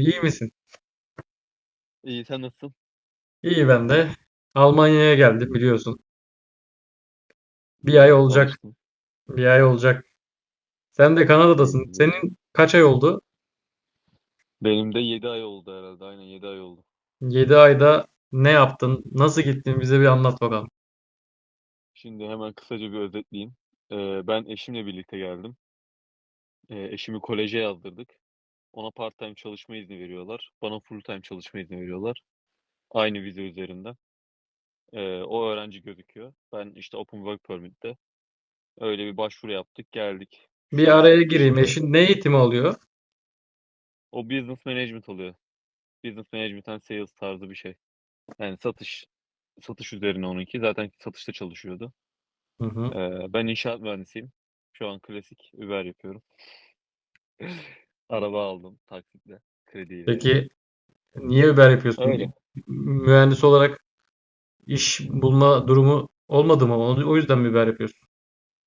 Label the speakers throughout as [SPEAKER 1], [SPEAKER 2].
[SPEAKER 1] İyi misin?
[SPEAKER 2] İyi sen nasılsın?
[SPEAKER 1] İyi ben de. Almanya'ya geldim biliyorsun. Bir ay olacak.
[SPEAKER 2] Alıştım.
[SPEAKER 1] Bir ay olacak. Sen de Kanada'dasın. Senin kaç ay oldu?
[SPEAKER 2] Benim de 7 ay oldu herhalde. Aynen 7 ay oldu.
[SPEAKER 1] 7 ayda ne yaptın? Nasıl gittin? Bize bir anlat bakalım.
[SPEAKER 2] Şimdi hemen kısaca bir özetleyeyim. Ee, ben eşimle birlikte geldim. Ee, eşimi koleje yazdırdık. Ona part-time çalışma izni veriyorlar. Bana full-time çalışma izni veriyorlar. Aynı vize üzerinden. Ee, o öğrenci gözüküyor. Ben işte Open Work Permit'te. Öyle bir başvuru yaptık, geldik.
[SPEAKER 1] Bir araya gireyim. Eşin ne eğitimi alıyor?
[SPEAKER 2] o business management oluyor. Business management and sales tarzı bir şey. Yani satış satış üzerine onunki. Zaten satışta çalışıyordu.
[SPEAKER 1] Hı hı.
[SPEAKER 2] Ee, ben inşaat mühendisiyim. Şu an klasik Uber yapıyorum. Araba aldım taksitle, krediyle.
[SPEAKER 1] Peki niye Uber yapıyorsun?
[SPEAKER 2] Öyle.
[SPEAKER 1] Mühendis olarak iş bulma durumu olmadı mı? O yüzden mi Uber yapıyorsun?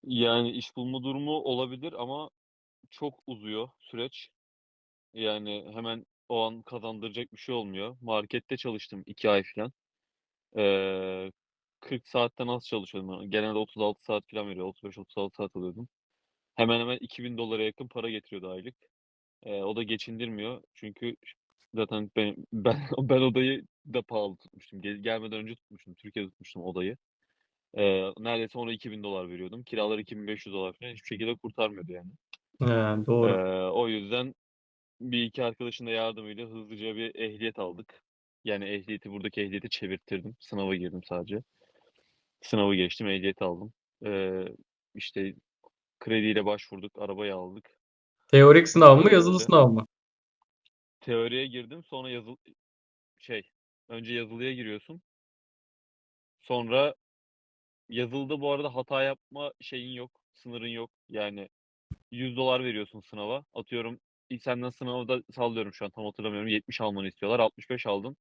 [SPEAKER 2] Yani iş bulma durumu olabilir ama çok uzuyor süreç. Yani hemen o an kazandıracak bir şey olmuyor. Markette çalıştım 2 ay falan. Ee, 40 saatten az çalışıyordum. ben. Genelde 36 saat falan veriyor. 35-36 saat alıyordum. Hemen hemen 2000 dolara yakın para getiriyordu aylık. Ee, o da geçindirmiyor. Çünkü zaten ben ben ben odayı da pahalı tutmuştum. Gel- gelmeden önce tutmuştum. Türkiye'de tutmuştum odayı. Ee, neredeyse ona 2000 dolar veriyordum. Kiralar 2500 dolar falan. Hiçbir şekilde kurtarmıyordu yani.
[SPEAKER 1] He, doğru.
[SPEAKER 2] o yüzden bir iki arkadaşın da yardımıyla hızlıca bir ehliyet aldık. Yani ehliyeti buradaki ehliyeti çevirttirdim. Sınava girdim sadece. Sınavı geçtim, ehliyet aldım. Ee, işte krediyle başvurduk, arabayı aldık.
[SPEAKER 1] Teorik sınav mı, yazılı
[SPEAKER 2] öyle.
[SPEAKER 1] sınav mı?
[SPEAKER 2] Teoriye girdim, sonra yazılı şey, önce yazılıya giriyorsun. Sonra yazılıda bu arada hata yapma şeyin yok, sınırın yok. Yani 100 dolar veriyorsun sınava. Atıyorum senden sınavda sallıyorum şu an tam hatırlamıyorum. 70 almanı istiyorlar. 65 aldın.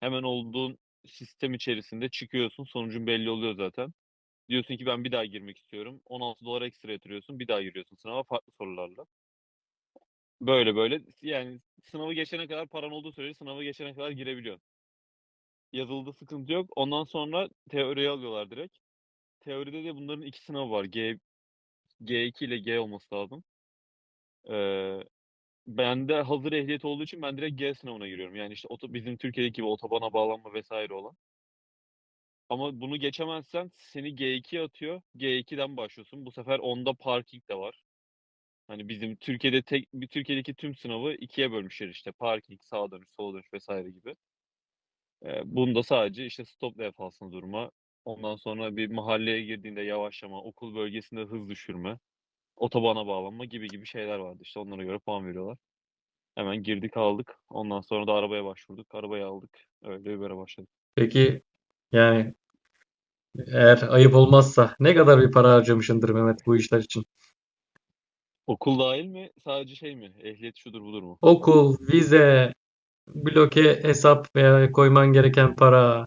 [SPEAKER 2] Hemen olduğun sistem içerisinde çıkıyorsun. Sonucun belli oluyor zaten. Diyorsun ki ben bir daha girmek istiyorum. 16 dolar ekstra yatırıyorsun. Bir daha giriyorsun sınava farklı sorularla. Böyle böyle yani sınavı geçene kadar paran olduğu sürece sınavı geçene kadar girebiliyorsun. Yazılıda sıkıntı yok. Ondan sonra teoriye alıyorlar direkt. Teoride de bunların iki sınavı var. G, G2 ile G olması lazım. Ee, bende hazır ehliyet olduğu için ben direkt G sınavına giriyorum. Yani işte oto, bizim Türkiye'deki gibi otobana bağlanma vesaire olan. Ama bunu geçemezsen seni G2'ye atıyor. G2'den başlıyorsun. Bu sefer onda parking de var. Hani bizim Türkiye'de tek bir Türkiye'deki tüm sınavı ikiye bölmüşler işte. Parking, sağa dönüş, sola dönüş vesaire gibi. Ee, bunda sadece işte stop levhasına durma. Ondan sonra bir mahalleye girdiğinde yavaşlama, okul bölgesinde hız düşürme, otobana bağlanma gibi gibi şeyler vardı. İşte onlara göre puan veriyorlar. Hemen girdik aldık. Ondan sonra da arabaya başvurduk. Arabayı aldık. Öyle Uber'e başladık.
[SPEAKER 1] Peki yani eğer ayıp olmazsa ne kadar bir para harcamışsındır Mehmet bu işler için?
[SPEAKER 2] Okul dahil mi? Sadece şey mi? Ehliyet şudur budur mu?
[SPEAKER 1] Okul, vize, bloke hesap veya koyman gereken para.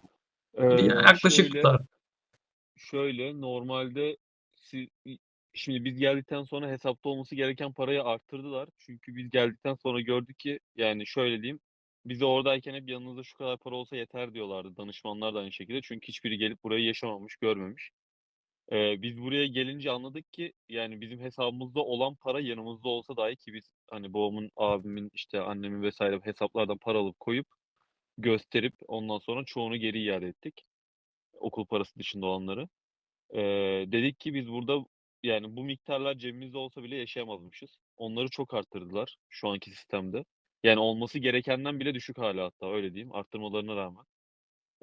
[SPEAKER 2] Ee,
[SPEAKER 1] yaklaşık
[SPEAKER 2] şöyle
[SPEAKER 1] tutar.
[SPEAKER 2] şöyle normalde si- şimdi biz geldikten sonra hesapta olması gereken parayı arttırdılar. Çünkü biz geldikten sonra gördük ki yani şöyle diyeyim bize oradayken hep yanınızda şu kadar para olsa yeter diyorlardı. Danışmanlar da aynı şekilde. Çünkü hiçbiri gelip burayı yaşamamış, görmemiş. Ee, biz buraya gelince anladık ki yani bizim hesabımızda olan para yanımızda olsa dahi ki biz hani babamın, abimin, işte annemin vesaire hesaplardan para alıp koyup gösterip ondan sonra çoğunu geri iade ettik. Okul parası dışında olanları. Ee, dedik ki biz burada yani bu miktarlar cebimizde olsa bile yaşayamazmışız. Onları çok arttırdılar şu anki sistemde. Yani olması gerekenden bile düşük hala hatta öyle diyeyim arttırmalarına rağmen.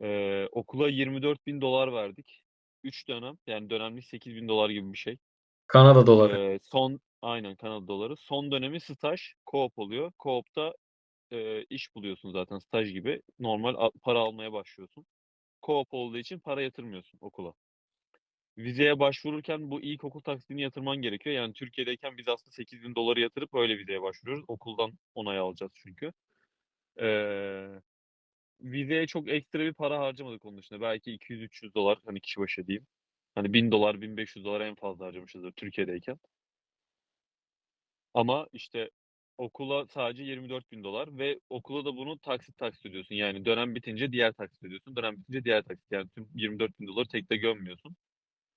[SPEAKER 2] Ee, okula 24 bin dolar verdik. 3 dönem yani dönemlik 8 bin dolar gibi bir şey.
[SPEAKER 1] Kanada doları.
[SPEAKER 2] Ee, son aynen Kanada doları. Son dönemi staj, co-op oluyor. Co-op'ta e, iş buluyorsun zaten staj gibi. Normal a- para almaya başlıyorsun. Co-op olduğu için para yatırmıyorsun okula. Vizeye başvururken bu ilk okul taksidini yatırman gerekiyor. Yani Türkiye'deyken biz aslında 8 bin doları yatırıp öyle vizeye başvuruyoruz. Okuldan onay alacağız çünkü. Ee, vizeye çok ekstra bir para harcamadık onun dışında. Belki 200-300 dolar hani kişi başı diyeyim. Hani 1000 dolar, 1500 dolar en fazla harcamışızdır Türkiye'deyken. Ama işte okula sadece 24 bin dolar ve okula da bunu taksit taksit ödüyorsun. Yani dönem bitince diğer taksit ödüyorsun. Dönem bitince diğer taksit. Yani tüm 24 bin doları tekte gömmüyorsun.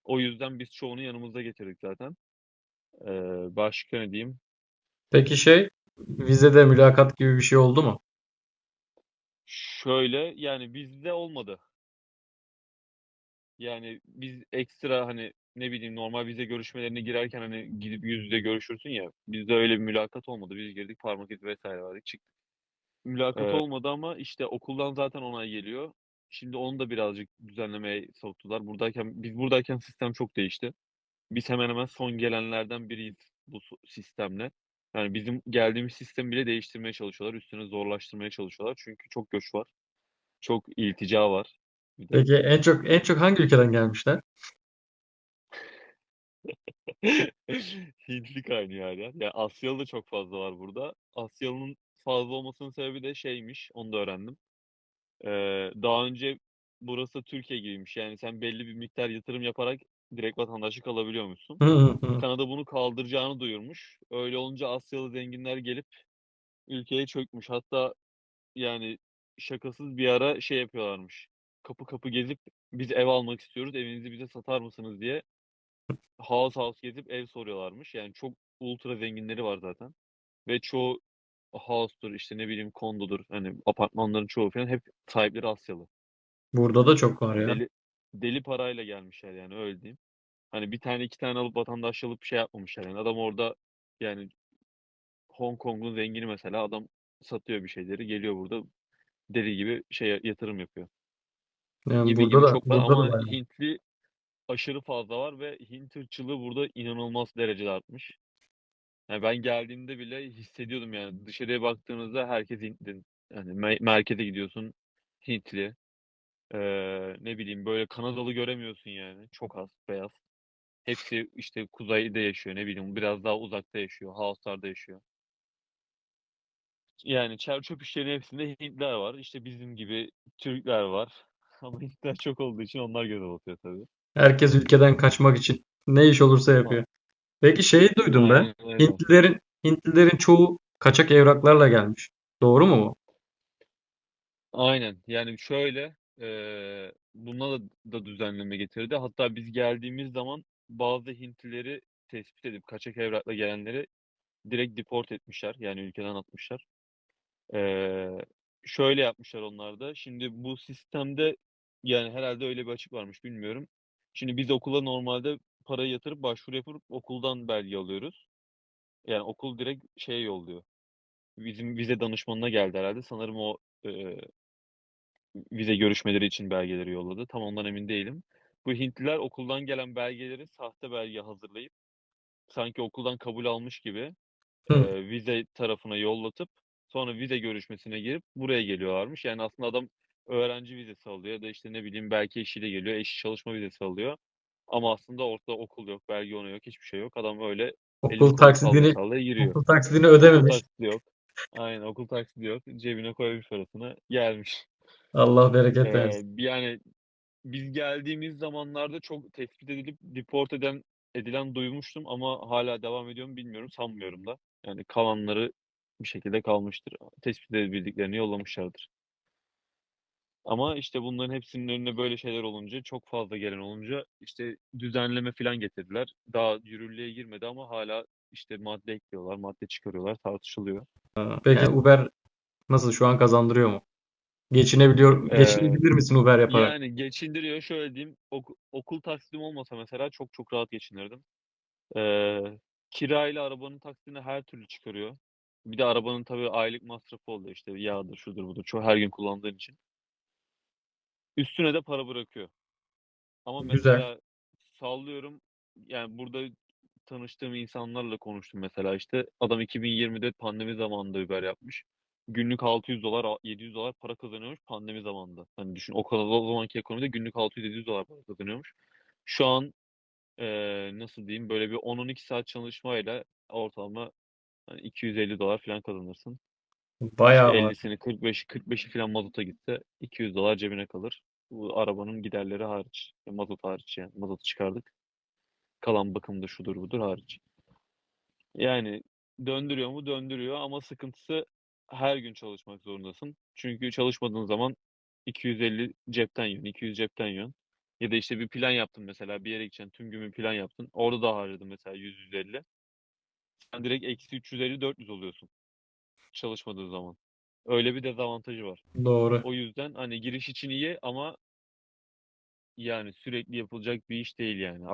[SPEAKER 2] O yüzden biz çoğunu yanımızda getirdik zaten. Ee, başka ne diyeyim?
[SPEAKER 1] Peki şey vizede mülakat gibi bir şey oldu mu?
[SPEAKER 2] Şöyle yani bizde olmadı. Yani biz ekstra hani ne bileyim normal vize görüşmelerine girerken hani gidip yüz yüze görüşürsün ya. Bizde öyle bir mülakat olmadı. Biz girdik parmak izi vesaire verdik çıktık. Mülakat
[SPEAKER 1] Ee,
[SPEAKER 2] olmadı ama işte okuldan zaten onay geliyor. Şimdi onu da birazcık düzenlemeye soktular. Buradayken biz buradayken sistem çok değişti. Biz hemen hemen son gelenlerden biriyiz bu sistemle. Yani bizim geldiğimiz sistemi bile değiştirmeye çalışıyorlar. Üstüne zorlaştırmaya çalışıyorlar. Çünkü çok göç var. Çok iltica var. Bir de.
[SPEAKER 1] peki en çok en çok hangi ülkeden gelmişler?
[SPEAKER 2] Hintli kaynıyor yer. Ya Asyalı da çok fazla var burada. Asyalı'nın fazla olmasının sebebi de şeymiş. Onu da öğrendim. Ee, daha önce burası Türkiye gibiymiş. Yani sen belli bir miktar yatırım yaparak direkt vatandaşlık alabiliyormuşsun. Kanada bunu kaldıracağını duyurmuş. Öyle olunca Asyalı zenginler gelip ülkeye çökmüş. Hatta yani şakasız bir ara şey yapıyorlarmış. Kapı kapı gezip biz ev almak istiyoruz. Evinizi bize satar mısınız diye house house gezip ev soruyorlarmış. Yani çok ultra zenginleri var zaten. Ve çoğu house'tur işte ne bileyim kondodur. Hani apartmanların çoğu falan hep sahipleri Asyalı.
[SPEAKER 1] Burada da çok var ya.
[SPEAKER 2] Deli deli parayla gelmişler yani öyle diyeyim. Hani bir tane iki tane alıp vatandaş alıp şey yapmamışlar yani. Adam orada yani Hong Kong'un zengini mesela adam satıyor bir şeyleri geliyor burada deli gibi şey yatırım yapıyor.
[SPEAKER 1] Yani
[SPEAKER 2] Gibi
[SPEAKER 1] burada
[SPEAKER 2] gibi
[SPEAKER 1] da
[SPEAKER 2] çok var
[SPEAKER 1] burada da
[SPEAKER 2] ama
[SPEAKER 1] bayağı.
[SPEAKER 2] Hintli aşırı fazla var ve Hint ırkçılığı burada inanılmaz derecede artmış. Yani ben geldiğimde bile hissediyordum yani dışarıya baktığınızda herkes Hintli. Yani me- merkeze gidiyorsun Hintli. Ee, ne bileyim böyle Kanadalı göremiyorsun yani. Çok az beyaz. Hepsi işte kuzeyde yaşıyor ne bileyim biraz daha uzakta yaşıyor. House'larda yaşıyor. Yani çer çöp işlerinin hepsinde Hintler var. İşte bizim gibi Türkler var. Ama Hintler çok olduğu için onlar göze batıyor tabii.
[SPEAKER 1] Herkes ülkeden kaçmak için ne iş olursa yapıyor. Peki şeyi duydum ben.
[SPEAKER 2] aynen öyle.
[SPEAKER 1] Hintlilerin Hintlilerin çoğu kaçak evraklarla gelmiş. Doğru mu bu?
[SPEAKER 2] Aynen. Yani şöyle eee buna da, da düzenleme getirdi. Hatta biz geldiğimiz zaman bazı Hintlileri tespit edip kaçak evrakla gelenleri direkt deport etmişler. Yani ülkeden atmışlar. Eee, şöyle yapmışlar onlar da. Şimdi bu sistemde yani herhalde öyle bir açık varmış bilmiyorum. Şimdi biz okula normalde parayı yatırıp başvuru yapıp okuldan belge alıyoruz. Yani okul direkt şeye yolluyor. Bizim vize danışmanına geldi herhalde. Sanırım o eee, vize görüşmeleri için belgeleri yolladı. Tam ondan emin değilim. Bu Hintliler okuldan gelen belgeleri sahte belge hazırlayıp sanki okuldan kabul almış gibi
[SPEAKER 1] Hı.
[SPEAKER 2] e, vize tarafına yollatıp sonra vize görüşmesine girip buraya geliyorlarmış. Yani aslında adam öğrenci vizesi alıyor ya da işte ne bileyim belki eşiyle geliyor. Eşi çalışma vizesi alıyor. Ama aslında ortada okul yok, belge ona yok, hiçbir şey yok. Adam öyle
[SPEAKER 1] Okul taksidini
[SPEAKER 2] sallaya giriyor.
[SPEAKER 1] okul taksidini
[SPEAKER 2] Okul
[SPEAKER 1] ödememiş.
[SPEAKER 2] taksidi yok. Aynen okul taksidi yok. Cebine koymuş parasını gelmiş.
[SPEAKER 1] Allah bereket
[SPEAKER 2] Ee,
[SPEAKER 1] versin.
[SPEAKER 2] yani biz geldiğimiz zamanlarda çok tespit edilip deport eden edilen duymuştum ama hala devam ediyor mu bilmiyorum sanmıyorum da. Yani kalanları bir şekilde kalmıştır. Tespit edebildiklerini yollamışlardır. Ama işte bunların hepsinin önüne böyle şeyler olunca çok fazla gelen olunca işte düzenleme falan getirdiler. Daha yürürlüğe girmedi ama hala işte madde ekliyorlar, madde çıkarıyorlar, tartışılıyor.
[SPEAKER 1] Peki
[SPEAKER 2] Yani
[SPEAKER 1] Uber nasıl şu an kazandırıyor mu? Geçinebiliyor,
[SPEAKER 2] eee
[SPEAKER 1] geçinebilir misin Uber yaparak?
[SPEAKER 2] yani geçindiriyor şöyle diyeyim ok- okul taksidim olmasa mesela çok çok rahat geçinirdim. Ee, kirayla arabanın taksini her türlü çıkarıyor. Bir de arabanın tabii aylık masrafı oluyor işte yağdır şudur budur çok her gün kullandığın için. Üstüne de para bırakıyor. Ama
[SPEAKER 1] Güzel.
[SPEAKER 2] mesela sallıyorum yani burada tanıştığım insanlarla konuştum mesela işte adam 2020'de pandemi zamanında Uber yapmış. Günlük 600 dolar 700 dolar para kazanıyormuş pandemi zamanında. Hani düşün o kadar o zamanki ekonomide günlük 600-700 dolar para kazanıyormuş. Şu an eee, nasıl diyeyim böyle bir 10-12 saat çalışmayla ortalama hani 250 dolar falan kazanırsın.
[SPEAKER 1] Bayağı var.
[SPEAKER 2] 50'sini 45'i 45'i falan mazota gitse 200 dolar cebine kalır. Bu arabanın giderleri hariç. Ya mazot hariç yani. Mazotu çıkardık. Kalan bakımda şudur budur hariç. Yani döndürüyor mu? Döndürüyor ama sıkıntısı her gün çalışmak zorundasın. Çünkü çalışmadığın zaman 250 cepten yiyorsun, 200 cepten yiyorsun. Ya da işte bir plan yaptın mesela bir yere gideceksin, tüm gün bir plan yaptın. Orada da harcadın mesela 100-150. Sen direkt eksi 350-400 oluyorsun çalışmadığın zaman. Öyle bir dezavantajı var.
[SPEAKER 1] Doğru.
[SPEAKER 2] O yüzden hani giriş için iyi ama yani sürekli yapılacak bir iş değil yani.